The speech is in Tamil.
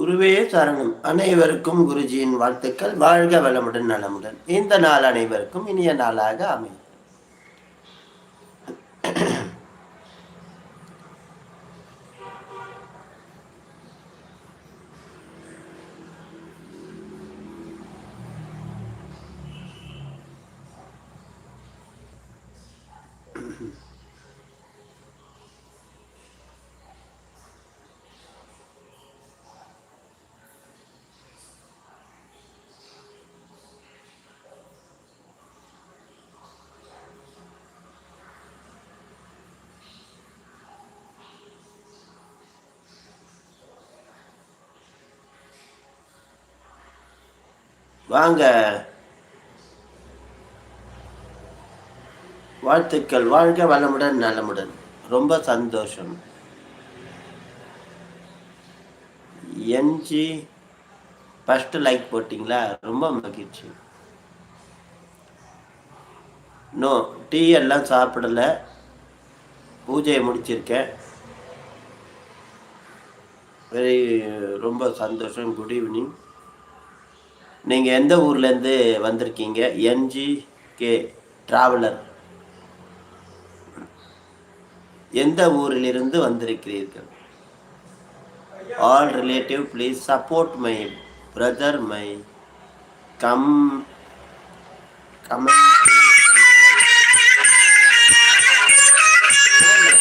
குருவே சரணம். அனைவருக்கும் குருஜியின் வாழ்த்துக்கள். வாழ்க வளமுடன் நலமுடன். இந்த நாள் அனைவருக்கும் இனிய நாளாக அமையும். வாங்க. வாழ்த்துக்கள். வாழ்க வளமுடன் நலமுடன். ரொம்ப சந்தோஷம். எஞ்சி ஃபஸ்ட்டு லைக் போட்டிங்களா? ரொம்ப மகிழ்ச்சி. நோ டீ எல்லாம் சாப்பிடலை. பூஜையை முடிச்சிருக்கேன். வெரி ரொம்ப சந்தோஷம். குட் ஈவினிங் நீங்கள் எந்த ஊர்லேருந்து வந்திருக்கீங்க? என்ஜி கே ட்ராவலர் எந்த ஊரிலிருந்து வந்திருக்கிறீர்கள்? All relative please support my brother my come comment